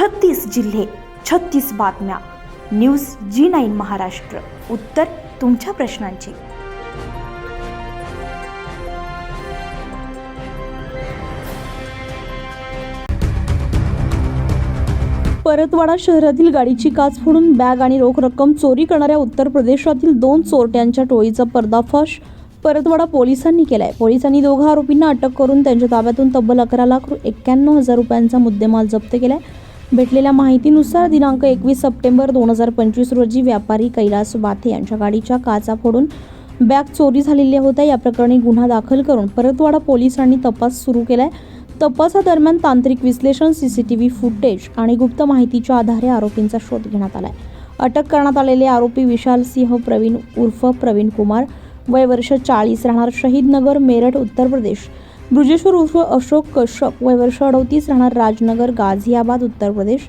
छत्तीस जिल्हे छत्तीस बातम्या. News G nine Maharashtra. उत्तर तुमच्या प्रश्नांची. परतवाडा शहरातील गाडीची काच फोडून बॅग आणि रोख रक्कम चोरी करणाऱ्या उत्तर प्रदेशातील दोन चोरट्यांच्या टोळीचा पर्दाफाश परतवाडा पोलिसांनी केलाय. पोलिसांनी दोघा आरोपींना अटक करून त्यांच्या ताब्यातून तब्बल अकरा लाख एक्क्याण्णव हजार रुपयांचा मुद्देमाल जप्त केलाय. भेटलेल्या माहितीनुसार दिनांक एकवीस सप्टेंबर दोन हजार पंचवीस रोजी व्यापारी कैलास बाथे यांच्या गाडीच्या काचा फोडून बॅग चोरी झालेल्या होत्या. या प्रकरणी गुन्हा दाखल करून परतवाडा पोलिसांनी तपास सुरू केलाय. तपासादरम्यान तांत्रिक विश्लेषण सीसीटीव्ही फुटेज आणि गुप्त माहितीच्या आधारे आरोपींचा शोध घेण्यात आलाय. अटक करण्यात आलेले आरोपी विशाल सिंह प्रवीण उर्फ प्रवीण कुमार वय वर्ष चाळीस राहणार शहीद नगर मेरठ उत्तर प्रदेश. ब्रुजेश्वर उर्फ अशोक कश्यप वय वर्ष अडतीस राहणार राजनगर गाझियाबाद उत्तर प्रदेश.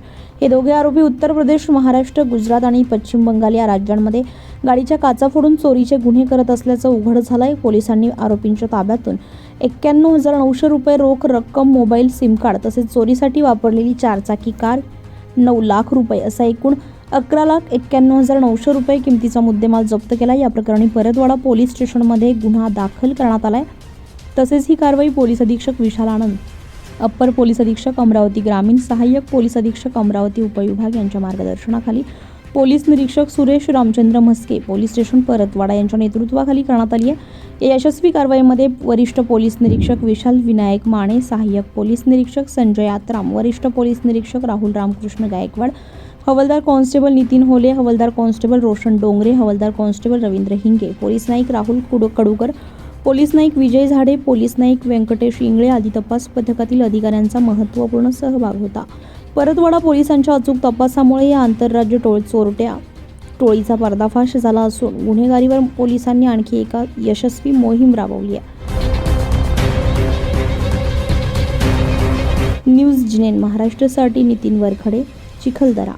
हे दोघे आरोपी उत्तर प्रदेश महाराष्ट्र गुजरात आणि पश्चिम बंगाल या राज्यांमध्ये गाडीच्या काचा फोडून चोरीचे गुन्हे करत असल्याचं उघड झालंय पोलिसांनी आरोपींच्या ताब्यातून. एक्क्याण्णव हजार नऊशे रुपये रोख रक्कम मोबाईल सिम कार्ड तसेच चोरीसाठी वापरलेली चारचाकी कार नऊ लाख रुपये असा एकूण अकरा लाख एक्क्याण्णव हजार नऊशे रुपये किमतीचा मुद्देमाल जप्त केला. या प्रकरणी परतवाडा पोलीस स्टेशनमध्ये गुन्हा दाखल करण्यात आला आहे तसेच ही कारवाई पोलीस अधीक्षक विशाल आनंद अप्पर पोलीस अधीक्षक अमरावती ग्रामीण सहाय्यक पोलीस अधीक्षक अमरावती उपविभाग यांच्या मार्गदर्शनाखाली पोलीस निरीक्षक सुरेश रामचंद्र म्हस्के पोलीस स्टेशन परतवाडा यांच्या नेतृत्वाखाली करण्यात आली आहे. या यशस्वी कारवाईमध्ये वरिष्ठ पोलीस निरीक्षक विशाल विनायक माने सहाय्यक पोलीस निरीक्षक संजय आत्राम वरिष्ठ पोलीस निरीक्षक राहुल रामकृष्ण गायकवाड हवलदार कॉन्स्टेबल नितीन होले हवलदार कॉन्स्टेबल रोशन डोंगरे हवलदार कॉन्स्टेबल रवींद्र हिंगे पोलीस नाईक राहुल कुड कडूकर पोलीस नाईक विजय झाडे पोलीस नाईक व्यंकटेश इंगळे आदी तपास पथकातील अधिकाऱ्यांचा महत्त्वपूर्ण सहभाग होता. परतवाडा पोलिसांच्या अचूक तपासामुळे या आंतरराज्य टोळ चोरट्या टोळीचा पर्दाफाश झाला असून गुन्हेगारीवर पोलिसांनी आणखी एका यशस्वी मोहीम राबवली आहे. न्यूज जिनेन महाराष्ट्रासाठी नितीन वरखडे चिखलदरा.